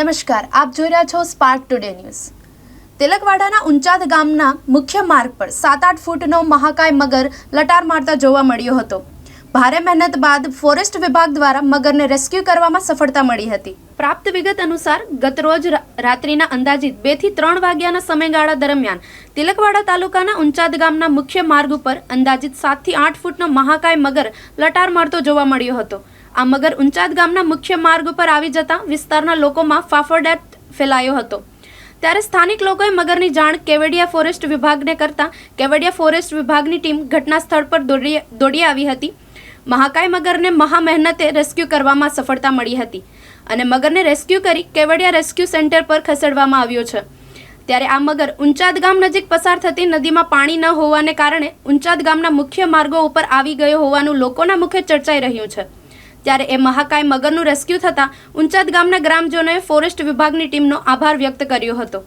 નમસ્કાર, આપ જોઈ રહ્યા છો સ્પાર્ક ટુડે ન્યૂઝ તિલકવાડાના ઉંચાદ ગામના મુખ્ય માર્ગ પર સાત આઠ ફૂટનો મહાકાય મગર લટાર મારતા જોવા મળ્યો હતો. ભારે મહેનત બાદ ફોરેસ્ટ વિભાગ દ્વારા મગરને રેસ્ક્યુ કરવામાં સફળતા મળી હતી. પ્રાપ્ત વિગત અનુસાર, ગતરોજ રાત્રિના અંદાજિત બેથી ત્રણ વાગ્યાના સમયગાળા દરમિયાન તિલકવાડા તાલુકાના ઉંચાદ ગામના મુખ્ય માર્ગ ઉપર અંદાજિત સાતથી આઠ ફૂટનો મહાકાય મગર લટાર મારતો જોવા મળ્યો હતો. આ મગર ઉંચાદ ગામના મુખ્ય માર્ગ ઉપર આવી જતા વિસ્તારના લોકોમાં ફાફડાટ ફેલાયો હતો. ત્યારે સ્થાનિક લોકોએ મગરની જાણ કેવડિયા ફોરેસ્ટ વિભાગને કરતા કેવડિયા ફોરેસ્ટ વિભાગની ટીમ ઘટના સ્થળ પર દોડી દોડી આવી હતી. મહાકાય મગરને મહા મહેનતે રેસ્ક્યુ કરવામાં સફળતા મળી હતી અને મગરને રેસ્ક્યુ કરી કેવડિયા રેસ્ક્યુ સેન્ટર પર ખસેડવામાં આવ્યો છે. ત્યારે આ મગર ઉંચાદ ગામ નજીક પસાર થતી નદીમાં પાણી ન હોવાને કારણે ઉંચાદ ગામના મુખ્ય માર્ગો ઉપર આવી ગયો હોવાનું લોકોના મુખે ચર્ચાઈ રહ્યું છે. ત્યારે એ મહાકાય મગરનું રેસ્ક્યુ થતાં ઉંચાદ ગામના ગ્રામજનોએ ફોરેસ્ટ વિભાગની ટીમનો આભાર વ્યક્ત કર્યો હતો.